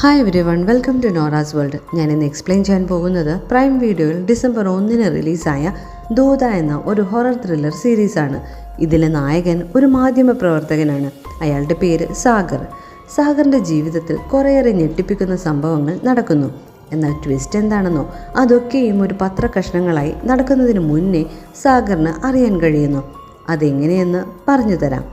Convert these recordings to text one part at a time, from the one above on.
Hi every one welcome to Nora's world ഞാൻ ഇന്ന് explain ചെയ്യാൻ പോകുന്നത് പ്രൈം വീഡിയോയിൽ ഡിസംബർ ഒന്നിന് റിലീസായ ദൂത എന്ന ഒരു ഹൊറർ ത്രില്ലർ സീരീസാണ് ഇതിലെ നായകൻ ഒരു മാധ്യമ പ്രവർത്തകനാണ്. അയാളുടെ പേര് സാഗർ സാഗറിന്റെ ജീവിതത്തിൽ കുറേയേറെ ഞെട്ടിപ്പിക്കുന്ന സംഭവങ്ങൾ നടക്കുന്നു. എന്നാൽ ട്വിസ്റ്റ് എന്താണെന്നോ അതൊക്കെയും ഒരു പത്ര കഷ്ണങ്ങളായി നടക്കുന്നതിന് മുന്നേ സാഗറിന് അറിയാൻ കഴിയുന്നു. അതെങ്ങനെയെന്ന് പറഞ്ഞു തരാം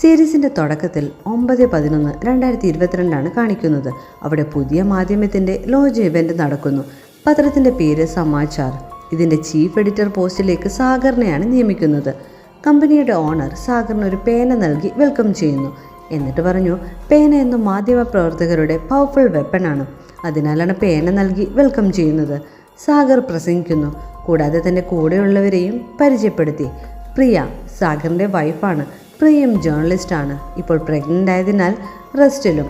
സീരീസിന്റെ തുടക്കത്തിൽ ഒമ്പത് പതിനൊന്ന് രണ്ടായിരത്തി ഇരുപത്തിരണ്ടാണ് കാണിക്കുന്നത്. അവിടെ പുതിയ മാധ്യമത്തിന്റെ ലോഞ്ച് ഇവന്റ് നടക്കുന്നു. പത്രത്തിന്റെ പേര് സമാചാർ ഇതിന്റെ ചീഫ് എഡിറ്റർ പോസ്റ്റിലേക്ക് സാഗറിനെയാണ് നിയമിക്കുന്നത്. കമ്പനിയുടെ ഓണർ സാഗറിന് ഒരു പേന നൽകി വെൽക്കം ചെയ്യുന്നു. എന്നിട്ട് പറഞ്ഞു പേന എന്ന മാധ്യമ പ്രവർത്തകരുടെ പവർഫുൾ വെപ്പണാണ് അതിനാലാണ് പേന നൽകി വെൽക്കം ചെയ്യുന്നത് സാഗർ പ്രസംഗിക്കുന്നു. കൂടാതെ തന്റെ കൂടെയുള്ളവരെയും പരിചയപ്പെടുത്തി. പ്രിയ സാഗറിന്റെ വൈഫാണ് പ്രിയം ജേർണലിസ്റ്റാണ് ഇപ്പോൾ പ്രഗ്നന്റ് ആയതിനാൽ റെസ്റ്റിലും.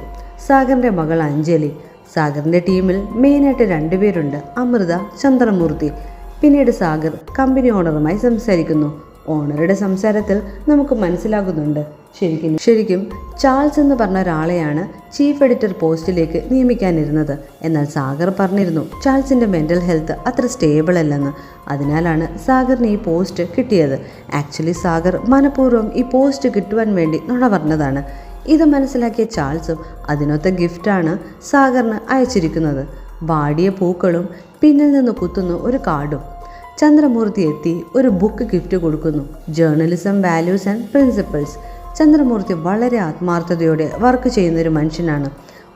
സാഗറിന്റെ മകൾ അഞ്ജലി. സാഗറിന്റെ ടീമിൽ മെയിനായിട്ട് രണ്ടുപേരുണ്ട് അമൃത ചന്ദ്രമൂർത്തി. പിന്നീട് സാഗർ കമ്പനി ഓണറുമായി സംസാരിക്കുന്നു. ഓണറുടെ സംസാരത്തിൽ നമുക്ക് മനസ്സിലാകുന്നുണ്ട്. ശരിക്കും ശരിക്കും ചാൾസ് എന്ന് പറഞ്ഞ ഒരാളെയാണ് ചീഫ് എഡിറ്റർ പോസ്റ്റിലേക്ക് നിയമിക്കാനിരുന്നത്. എന്നാൽ സാഗർ പറഞ്ഞിരുന്നു ചാൾസിന്റെ മെന്റൽ ഹെൽത്ത് അത്ര സ്റ്റേബിൾ അല്ലെന്ന്. അതിനാലാണ് സാഗറിന് ഈ പോസ്റ്റ് കിട്ടിയത്. ആക്ച്വലി സാഗർ മനഃപൂർവം ഈ പോസ്റ്റ് കിട്ടുവാൻ വേണ്ടി നുണ പറഞ്ഞതാണ്. ഇത് മനസ്സിലാക്കിയ ചാൾസും അതിനൊത്ത ഗിഫ്റ്റാണ് സാഗറിന് അയച്ചിരിക്കുന്നത്. വാടിയ പൂക്കളും പിന്നിൽ നിന്ന് കുത്തുന്ന ഒരു കാർഡും. ചന്ദ്രമൂർത്തി എത്തി ഒരു ബുക്ക് ഗിഫ്റ്റ് കൊടുക്കുന്നു. Journalism values and principles. Chandramoorthy വളരെ ആത്മാർത്ഥതയോടെ വർക്ക് ചെയ്യുന്ന ഒരു മനുഷ്യനാണ്.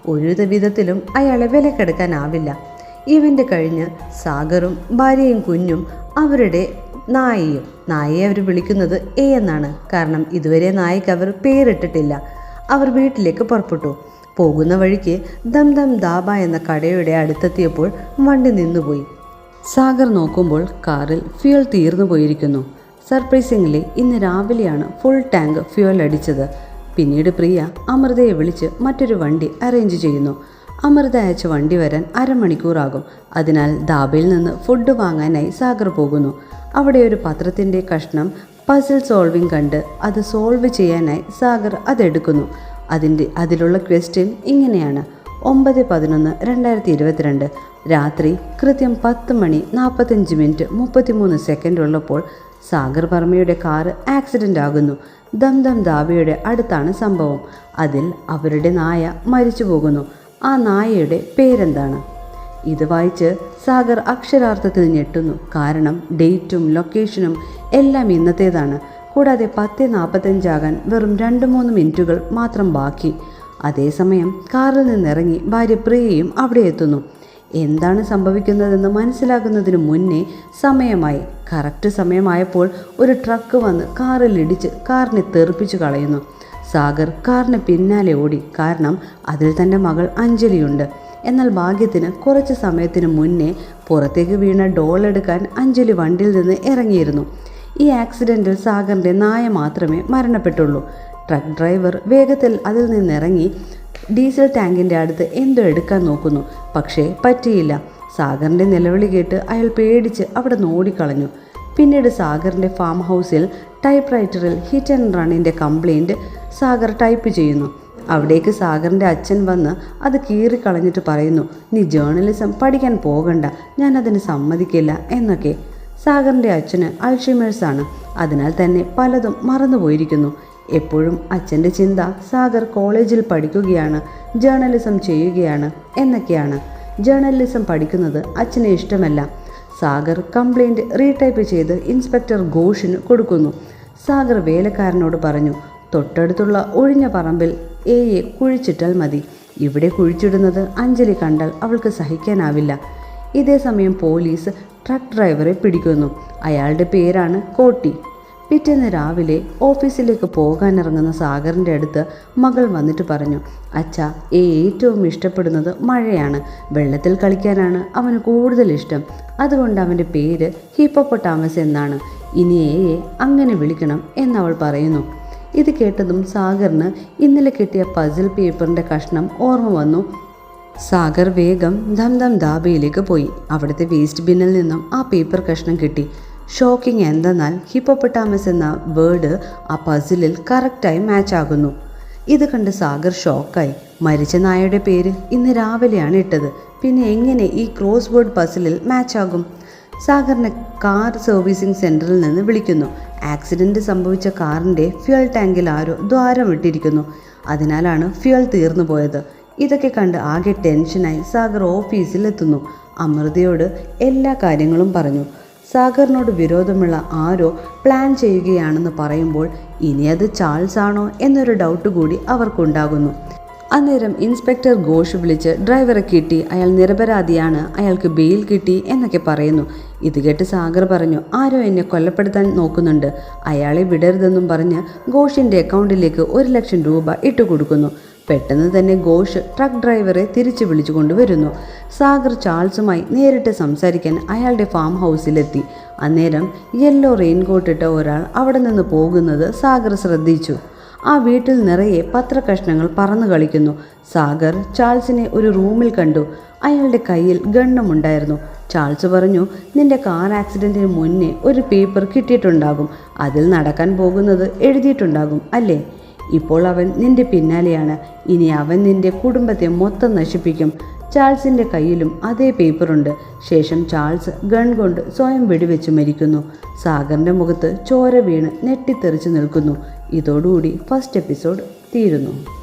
ഒരു വിധത്തിലും അയാളെ വിലക്കെടുക്കാനാവില്ല. ഇവന്റ് കഴിഞ്ഞ് സാഗറും ഭാര്യയും കുഞ്ഞും അവരുടെ നായയും നായയെ അവർ വിളിക്കുന്നത് എ എന്നാണ്. കാരണം ഇതുവരെ നായയ്ക്ക് അവർ പേരിട്ടിട്ടില്ല. അവർ വീട്ടിലേക്ക് പുറപ്പെട്ടു. പോകുന്ന വഴിക്ക് ദം ദം ദാബ എന്ന കടയുടെ അടുത്തെത്തിയപ്പോൾ വണ്ടി നിന്നുപോയി. സാഗർ നോക്കുമ്പോൾ കാറിൽ ഫ്യൂൽ തീർന്നു പോയിരിക്കുന്നു. സർപ്രൈസിംഗ്ലി ഇന്ന് രാവിലെയാണ് ഫുൾ ടാങ്ക് ഫ്യൂൽ അടിച്ചത്. പിന്നീട് പ്രിയ അമൃതയെ വിളിച്ച് മറ്റൊരു വണ്ടി അറേഞ്ച് ചെയ്യുന്നു. അമൃത അയച്ച വണ്ടി വരാൻ അരമണിക്കൂറാകും. അതിനാൽ ദാബയിൽ നിന്ന് ഫുഡ് വാങ്ങാനായി സാഗർ പോകുന്നു. അവിടെ ഒരു പത്രത്തിന്റെ കഷ്ണം പസിൽ സോൾവിങ് കണ്ട് അത് സോൾവ് ചെയ്യാനായി സാഗർ അതെടുക്കുന്നു. അതിന്റെ അതിലുള്ള ക്വസ്റ്റ്യൻ ഇങ്ങനെയാണ്. ഒമ്പത് പതിനൊന്ന് രണ്ടായിരത്തി ഇരുപത്തിരണ്ട്. രാത്രി കൃത്യം പത്ത് മണി നാൽപ്പത്തഞ്ച് മിനിറ്റ് മുപ്പത്തിമൂന്ന് സെക്കൻഡ് ഉള്ളപ്പോൾ സാഗർ വർമ്മയുടെ കാറ് ആക്സിഡന്റ് ആകുന്നു. ദംദം ദാബയുടെ അടുത്താണ് സംഭവം. അതിൽ അവരുടെ നായ മരിച്ചു പോകുന്നു. ആ നായയുടെ പേരെന്താണ്? ഇത് വായിച്ച് സാഗർ അക്ഷരാർത്ഥത്തിൽ ഞെട്ടുന്നു. കാരണം ഡേറ്റും ലൊക്കേഷനും എല്ലാം ഇന്നത്തേതാണ്. കൂടാതെ പത്ത് നാൽപ്പത്തഞ്ചാകാൻ വെറും രണ്ട് മൂന്ന് മിനിറ്റുകൾ മാത്രം ബാക്കി. അതേസമയം കാറിൽ നിന്നിറങ്ങി ഭാര്യ പ്രിയയും അവിടെ എത്തുന്നു. എന്താണ് സംഭവിക്കുന്നതെന്ന് മനസ്സിലാക്കുന്നതിന് മുന്നേ സമയമായി. കറക്റ്റ് സമയമായപ്പോൾ ഒരു ട്രക്ക് വന്ന് കാറിൽ ഇടിച്ച് കാറിനെ തെറിപ്പിച്ചു കളയുന്നു. സാഗർ കാറിന് പിന്നാലെ ഓടി. കാരണം അതിൽ തന്റെ മകൾ അഞ്ജലിയുണ്ട്. എന്നാൽ ഭാഗ്യത്തിന് കുറച്ച് സമയത്തിന് മുന്നേ പുറത്തേക്ക് വീണ ഡോൾ എടുക്കാൻ അഞ്ജലി വണ്ടിയിൽ നിന്ന് ഇറങ്ങിയിരുന്നു. ഈ ആക്സിഡന്റിൽ സാഗറിന്റെ നായ മാത്രമേ മരണപ്പെട്ടുള്ളൂ. ട്രക്ക് ഡ്രൈവർ വേഗത്തിൽ അതിൽ നിന്നിറങ്ങി ഡീസൽ ടാങ്കിന്റെ അടുത്ത് എന്തോ എടുക്കാൻ നോക്കുന്നു. പക്ഷേ പറ്റിയില്ല. സാഗറിന്റെ നിലവിളി കേട്ട് അയാൾ പേടിച്ച് അവിടെ നോടിക്കളഞ്ഞു പിന്നീട് സാഗറിന്റെ ഫാം ഹൗസിൽ ടൈപ്പ് റൈറ്ററിൽ ഹിറ്റ് ആൻഡ് റണ്ണിന്റെ കംപ്ലയിന്റ് സാഗർ ടൈപ്പ് ചെയ്യുന്നു. അവിടേക്ക് സാഗറിന്റെ അച്ഛൻ വന്ന് അത് കീറിക്കളഞ്ഞിട്ട് പറയുന്നു നീ ജേർണലിസം പഠിക്കാൻ പോകണ്ട. ഞാൻ അതിന് സമ്മതിക്കില്ല എന്നൊക്കെ. സാഗറിന്റെ അച്ഛന് അൾഷിമേഴ്സാണ് അതിനാൽ തന്നെ പലതും മറന്നുപോയിരിക്കുന്നു. എപ്പോഴും അച്ഛന്റെ ചിന്ത സാഗർ കോളേജിൽ പഠിക്കുകയാണ് ജേർണലിസം ചെയ്യുകയാണ് എന്നൊക്കെയാണ്. ജേർണലിസം പഠിക്കുന്നത് അച്ഛന് ഇഷ്ടമല്ല. സാഗർ കംപ്ലൈന്റ് റീടൈപ്പ് ചെയ്ത് ഇൻസ്പെക്ടർ ഘോഷിന് കൊടുക്കുന്നു. സാഗർ വേലക്കാരനോട് പറഞ്ഞു തൊട്ടടുത്തുള്ള ഒഴിഞ്ഞ പറമ്പിൽ എയെ കുഴിച്ചിട്ടാൽ മതി. ഇവിടെ കുഴിച്ചിടുന്നത് അഞ്ജലി കണ്ടാൽ അവൾക്ക് സഹിക്കാനാവില്ല. ഇതേ സമയം പോലീസ് ട്രക്ക് ഡ്രൈവറെ പിടിക്കുന്നു. അയാളുടെ പേരാണ് കോട്ടി. പിറ്റേന്ന് രാവിലെ ഓഫീസിലേക്ക് പോകാനിറങ്ങുന്ന സാഗറിന്റെ അടുത്ത് മകൾ വന്നിട്ട് പറഞ്ഞു അച്ഛ ഏറ്റവും ഇഷ്ടപ്പെടുന്നത് മഴയാണ്. വെള്ളത്തിൽ കളിക്കാനാണ് അവന് കൂടുതൽ ഇഷ്ടം. അതുകൊണ്ട് അവന്റെ പേര് ഹിപ്പോപ്പൊട്ടാമസ് എന്നാണ്. ഇനി ഏയെ അങ്ങനെ വിളിക്കണം എന്നവൾ പറയുന്നു. ഇത് കേട്ടതും സാഗറിന് ഇന്നലെ കിട്ടിയ പസിൽ പേപ്പറിന്റെ കഷ്ണം ഓർമ്മ വന്നു. സാഗർ വേഗം ധംധം ധാബയിലേക്ക് പോയി. അവിടുത്തെ വേസ്റ്റ് ബിന്നിൽ നിന്നും ആ പേപ്പർ കഷ്ണം കിട്ടി. ഷോക്കിംഗ് എന്തെന്നാൽ ഹിപ്പോപ്പൊട്ടാമസ് എന്ന വേർഡ് ആ പസിലിൽ കറക്റ്റായി മാച്ച് ആകുന്നു. ഇത് കണ്ട് സാഗർ ഷോക്കായി മരിച്ച നായയുടെ പേര് ഇന്ന് രാവിലെയാണ് ഇട്ടത്. പിന്നെ എങ്ങനെ ഈ ക്രോസ് വേർഡ് പസിലിൽ മാച്ച് ആകും? സാഗറിനെ കാർ സർവീസിംഗ് സെന്ററിൽ നിന്ന് വിളിക്കുന്നു. ആക്സിഡന്റ് സംഭവിച്ച കാറിന്റെ ഫ്യുവൽ ടാങ്കിൽ ആരോ ദ്വാരം ഇട്ടിരിക്കുന്നു. അതിനാലാണ് ഫ്യുവൽ തീർന്നു പോയത്. ഇതൊക്കെ കണ്ട് ആകെ ടെൻഷനായി സാഗർ ഓഫീസിൽ എത്തുന്നു. അമൃതയോട് എല്ലാ കാര്യങ്ങളും പറഞ്ഞു. സാഗറിനോട് വിരോധമുള്ള ആരോ പ്ലാൻ ചെയ്യുകയാണെന്ന് പറയുമ്പോൾ ഇനി അത് ചാൾസ് ആണോ എന്നൊരു ഡൗട്ട് കൂടി അവർക്കുണ്ടാകുന്നു. അന്നേരം ഇൻസ്പെക്ടർ ഘോഷ് വിളിച്ച് ഡ്രൈവറെ കിട്ടി അയാൾ നിരപരാധിയാണ് അയാൾക്ക് ബെയിൽ കിട്ടി എന്നൊക്കെ പറയുന്നു. ഇത് കേട്ട് സാഗർ പറഞ്ഞു ആരോ എന്നെ കൊല്ലപ്പെടുത്താൻ നോക്കുന്നുണ്ട്. അയാളെ വിടരുതെന്നും പറഞ്ഞ് ഘോഷിന്റെ അക്കൗണ്ടിലേക്ക് ഒരു ലക്ഷം രൂപ ഇട്ടുകൊടുക്കുന്നു. പെട്ടെന്ന് തന്നെ ഘോഷ് ട്രക്ക് ഡ്രൈവറെ തിരിച്ചു വിളിച്ചു കൊണ്ടുവരുന്നു. സാഗർ ചാൾസുമായി നേരിട്ട് സംസാരിക്കാൻ അയാളുടെ ഫാം ഹൗസിലെത്തി അന്നേരം യെല്ലോ റെയിൻകോട്ട് ഇട്ട ഒരാൾ അവിടെ നിന്ന് പോകുന്നത് സാഗർ ശ്രദ്ധിച്ചു. ആ വീട്ടിൽ നിറയെ പത്രകഷ്ണങ്ങൾ പറന്നു കളിക്കുന്നു. സാഗർ ചാൾസിനെ ഒരു റൂമിൽ കണ്ടു. അയാളുടെ കയ്യിൽ ഗണ്ണമുണ്ടായിരുന്നു. ചാൾസ് പറഞ്ഞു നിന്റെ കാർ ആക്സിഡന്റിന് മുന്നേ ഒരു പേപ്പർ കിട്ടിയിട്ടുണ്ടാകും. അതിൽ നടക്കാൻ പോകുന്നത് എഴുതിയിട്ടുണ്ടാകും അല്ലേ? ഇപ്പോൾ അവൻ നിന്റെ പിന്നാലെയാണ്. ഇനി അവൻ നിന്റെ കുടുംബത്തെ മൊത്തം നശിപ്പിക്കും. ചാൾസിന്റെ കയ്യിലും അതേ പേപ്പറുണ്ട് ശേഷം ചാൾസ് ഗൺ കൊണ്ട് സ്വയം വെടിവെച്ച് മരിക്കുന്നു. സാഗറിന്റെ മുഖത്ത് ചോര വീണ് നെട്ടിത്തെറിച്ച് നിൽക്കുന്നു. ഇതോടുകൂടി ഫസ്റ്റ് എപ്പിസോഡ് തീരുന്നു.